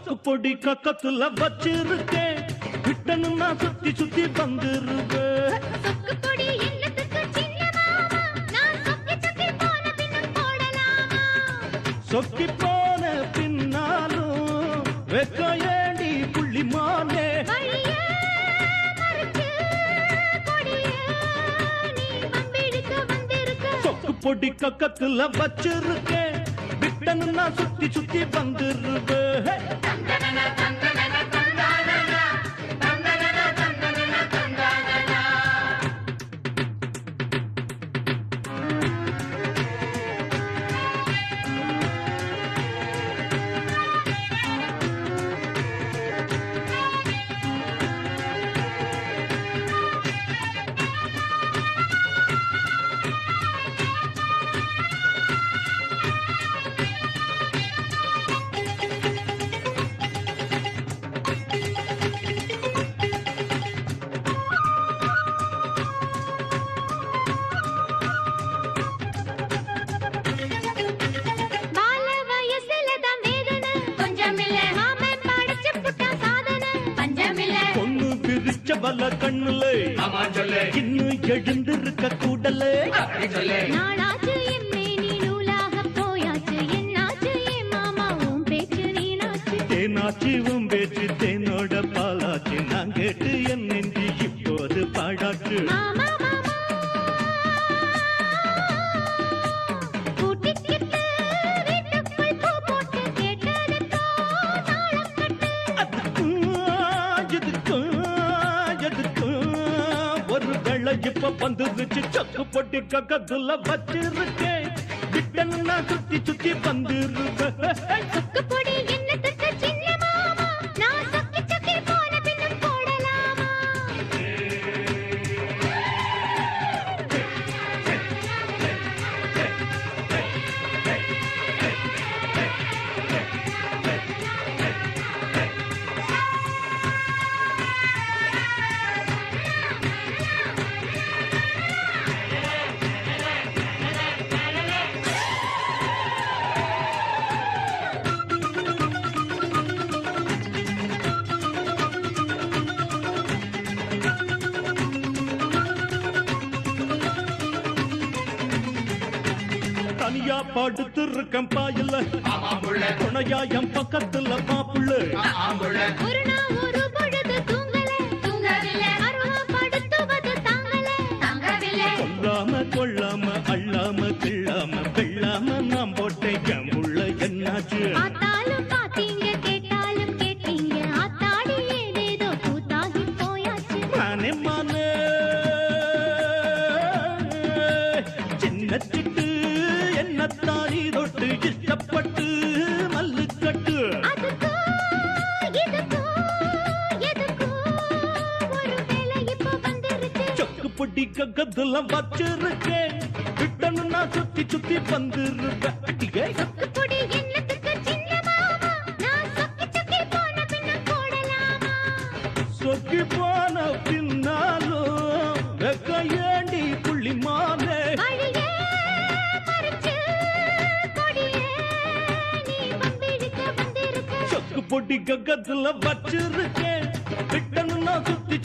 பொடி கக்கத்துல வச்சிருக்கேன். விட்டனும் நான் சுத்தி சுத்தி வந்துருவேன். சொக்கு சொக்கி சொக்கி போன சொக்கி பின்னாலும் வெக்க ஏண்டி வம்பிழுக்க வந்திருக்க. சொக்கு பொடி கக்கத்துல வச்சிருக்கேன். விட்டனும் நான் சுத்தி சுத்தி வந்துருவே. விரிச்ச வல கண்ணுல இன்னும் எழுந்திருக்க கூடலே. நாளாச்சு எம்மே நீ நூலாக போயாச்சு. என்னாச்சு என் மாமா உன் பேச்சு நீனாச்சு. தேனாச்சி உன் பேச்சு தேனோட பாலாச்சு. நான் கேட்டு என் ஒரு இப்ப வந்துருச்சு சக்கு பொட்டி கக்கத்துல வச்சிருக்கேன். விட்டன் சுத்தி சுத்தி வந்துருவேன் தனியா படுத்து இருக்கேன் பாயில. ஆமா புள்ள துணையா என் பக்கத்துல மாப்புள்ள ஆம்புள்ள ஒரு நாள் ஒரு பொழுது தூங்கல. தூங்கவில்லை. அருவப்படுத்துவது தாங்கல. தாங்கவில்லை. கொல்லாம கொள்ளாம அள்ளாம கிள்ளாம வெள்ளாம நான் போட்டேன். என் உள்ள என்னாச்சு? மானே மானே சின்ன சிட்டு பொட்டி கக்கத்துல வச்சிருக்கேன். விட்டனு நான் சுத்தி சுத்தி வந்துருவேன் அடியே. சொக்கு பொடி போன பின்னாலும் வெக்க ஏண்டி புள்ளிமானே வழியே மறைச்சு கொடியே நீ வம்பிழுக்க வந்திருக்க. சொக்கு பொட்டி கக்கத்துல வச்சிருக்கேன். விட்டனு நான் சுத்தி